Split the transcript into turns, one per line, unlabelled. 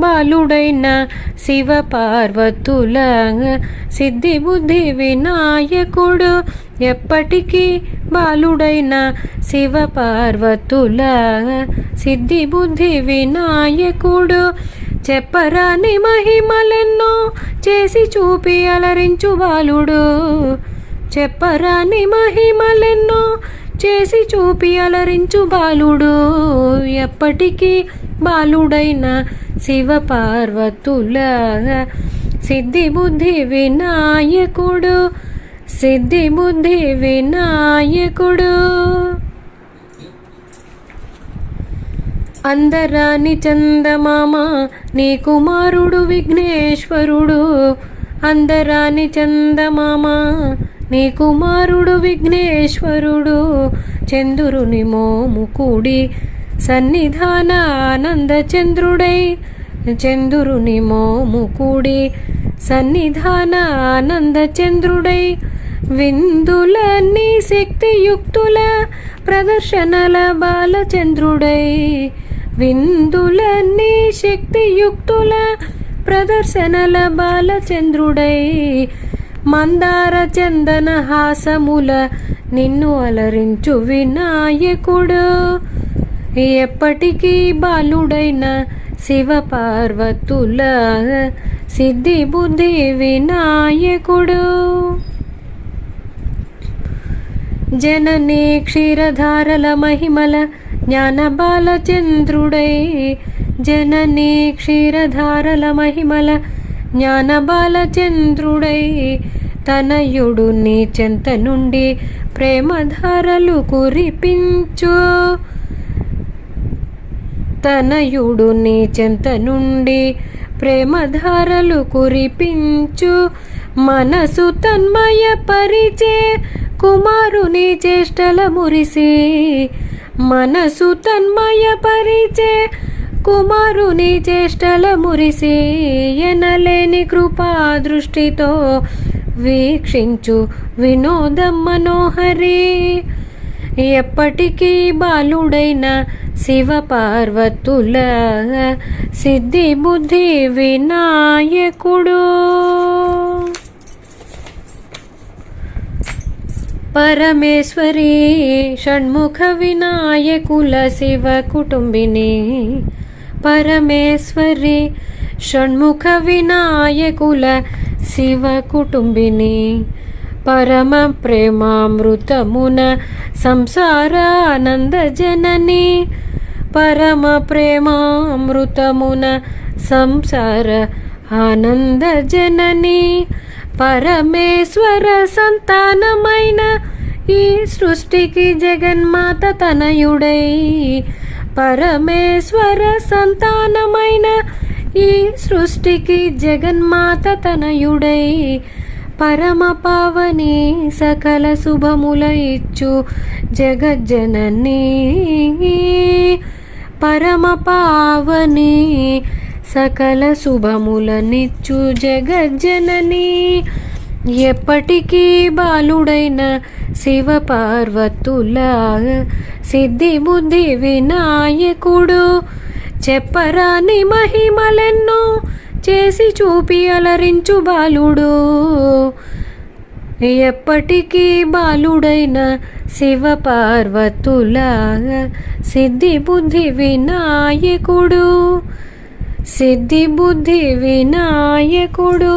బాలుడైన శివ పార్వతుల సిద్ధి బుద్ధి వినాయకుడు. ఎప్పటికీ బాలుడైన శివ పార్వతుల సిద్ధి బుద్ధి వినాయకుడు. చెప్పరాని మహిమలెన్నో చేసి చూపి అలరించు బాలుడు. చెప్పరాని మహిమలెన్నో చేసి చూపి అలరించు బాలుడు. ఎప్పటికీ బాలుడైన శివ పార్వతుల సిద్ధి బుద్ధి వినాయకుడు సిద్ధి బుద్ధి వినాయకుడు. అందరాని చందమామ నీ కుమారుడు విఘ్నేశ్వరుడు. అందరాని చందమామ నీ కుమారుడు విఘ్నేశ్వరుడు. చంద్రుని మోము కూడి సన్నిధాన ఆనంద చంద్రుడై చంద్రుని మోముకుడి సన్నిధాన ఆనంద చంద్రుడై విందులన్నీ శక్తియుక్తుల ప్రదర్శనల బాలచంద్రుడై విందులన్నీ శక్తియుక్తుల ప్రదర్శనల బాలచంద్రుడై మందార చందన హాసముల నిన్ను అలరించు వినాయకుడు ఎప్పటికీ బాలుడైన శివపార్వతుల సిద్ధి బుద్ధి వినాయకుడు. జననీ క్షీరధారల మహిమల జ్ఞాన బాలచంద్రుడై జననీ క్షీరధారల మహిమల జ్ఞాన బాలచంద్రుడై తనయుడు నీ చెంత నుండి ప్రేమధారలు కురిపించు. తనయుడు నీ చెంత నుండి ప్రేమధారలు కురిపించు. మనసు తన్మయ పరిచే కుమారుని చేష్టల మురిసి. మనసు తన్మయ పరిచే కుమారుని చేష్టల మురిసి ఎనలేని కృపా దృష్టితో వీక్షించు వినోదం మనోహరి. ఎప్పటికీ బాలుడైన శివ పార్వతుల సిద్ధి బుద్ధి వినాయకుడు. పరమేశ్వరి షణ్ముఖ వినాయకుల శివ కుటుంబిని. పరమేశ్వరి షణ్ముఖ వినాయకుల శివ కుటుంబిని. పరమ ప్రేమామృతమున సంసారానంద జనని పరమ ప్రేమామృతమున సంసార ఆనంద జనని పరమేశ్వర సంతానమైన ఈ సృష్టికి జగన్మాత తనయుడై పరమేశ్వర సంతానమైన ఈ సృష్టికి జగన్మాత తనయుడై పరమ పావనే సకల శుభముల ఇచ్చు జగజ్జనని. పరమ పావని సకల శుభములనిచ్చు జగజ్జనని. ఎప్పటికీ బాలుడైన శివ పార్వతుల సిద్ధి బుద్ధి వినాయకుడు చెప్పరాని మహిమలెన్నో చేసి చూపి అలరించు బాలుడు. ఎప్పటికీ బాలుడైన శివ పార్వతుల సిద్ధి బుద్ధి వినాయకుడు. సిద్ధి బుద్ధి వినాయకుడు.